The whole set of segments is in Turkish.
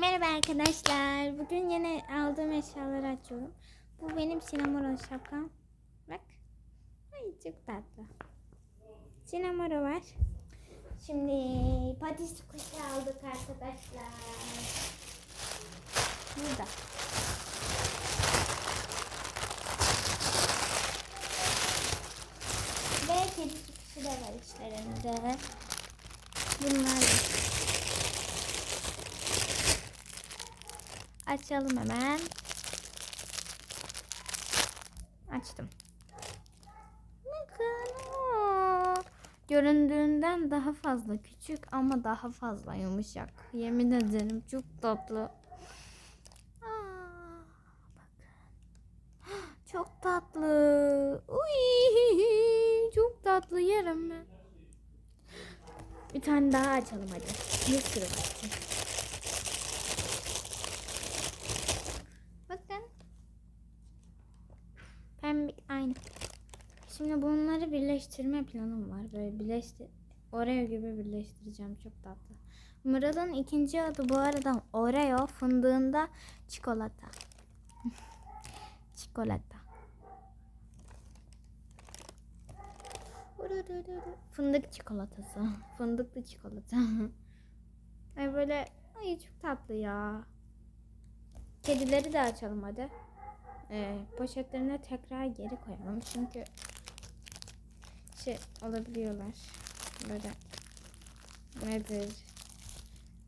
Merhaba arkadaşlar. Bugün yine aldığım eşyaları açıyorum. Bu benim sinamoro şapkam. Bak. Ay çok tatlı. Sinamoro var. Şimdi patis kuşu aldık arkadaşlar. Burada. Ve kedi kuşu da var içlerinde. Bunlar Açalım hemen. Açtım. Göründüğünden daha fazla küçük ama daha fazla yumuşak. Yemin ederim çok tatlı. Bakın. Çok tatlı. Uy, çok tatlı yerim ben. Bir tane daha açalım hadi. Bir sürü var. Bakın. Pembe aynı. Şimdi bunları birleştirme planım var. Böyle birleştir Oreo gibi birleştireceğim. Çok tatlı. Mıral'ın ikinci adı bu arada Oreo fındığında çikolata. çikolata. Fındık çikolatası. Fındıklı çikolata. Ay böyle ay çok tatlı ya. Kedileri de açalım hadi. Ee, poşetlerine tekrar geri koyalım çünkü şey olabiliyorlar. Böyle nedir?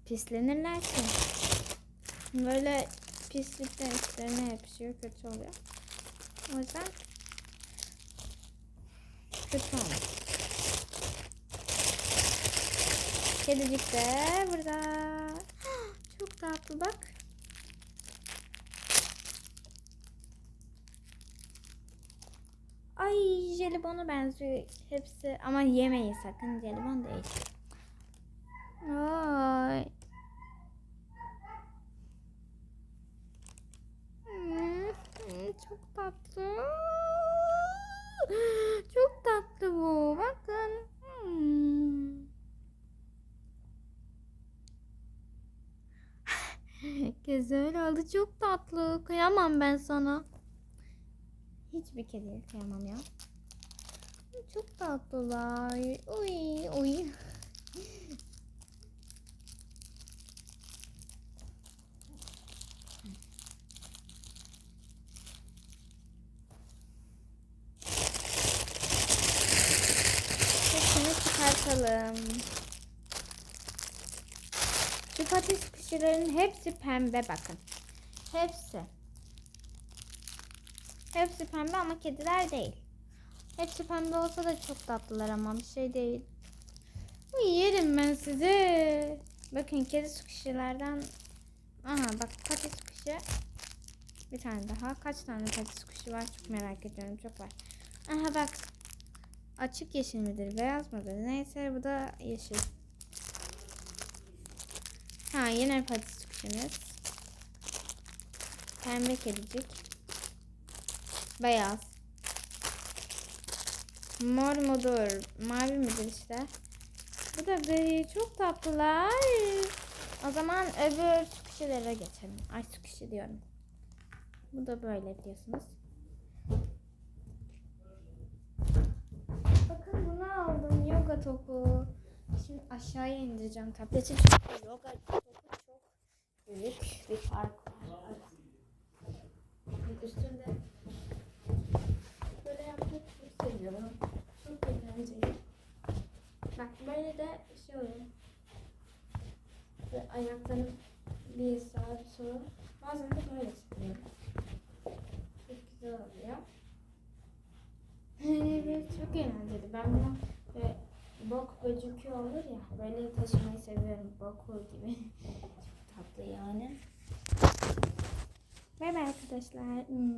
Pislenirler ki. Böyle pislikten üstlerine yapışıyor, kötü oluyor. O yüzden kötü olmuş. Kedicik de burada. Çok tatlı bak. Ay jelibona benziyor hepsi ama yemeyin sakın jelibon değil. Ay. Hmm, hmm, çok tatlı. Çok tatlı bu. Bakın. Hmm. Güzel oldu. Çok tatlı. Kıyamam ben sana. Hiçbir kediye kıyamam ya. Çok tatlılar. Uy. Hepsini çıkartalım. Şu patates kuşların hepsi pembe bakın. Hepsi. Hepsi pembe ama kediler değil. Hepsi pembe olsa da çok tatlılar ama bir şey değil. Uy, yerim ben sizi. Bakın kedi kuşlardan. Aha bak patates kuşu. Bir tane daha. Kaç tane patates kuşu var çok merak ediyorum. Çok var. Aha bak. Açık yeşil midir? Beyaz mıdır? Neyse bu da yeşil. Ha yine patates kuşumuz. Pembe kedicik. Beyaz. Mor mudur? Mavi midir işte? Bu da böyle çok tatlılar. O zaman öbür kişilere geçelim. Ay su kişi diyorum. Bu da böyle biliyorsunuz. Bakın bunu aldım. Yoga topu. Şimdi aşağıya indireceğim tableti. Çünkü yoga topu çok büyük bir fark var. Üstünde Böyle de oluyor. Böyle ayaklarım bir sağa bir sola. Bazen de böyle tutuyorum. Çok güzel oluyor. Ve çok eğlenceli. Ben bunu böyle bok böcükü olur ya böyle taşımayı seviyorum. Boku gibi. çok tatlı yani. Bay arkadaşlar. Hmm.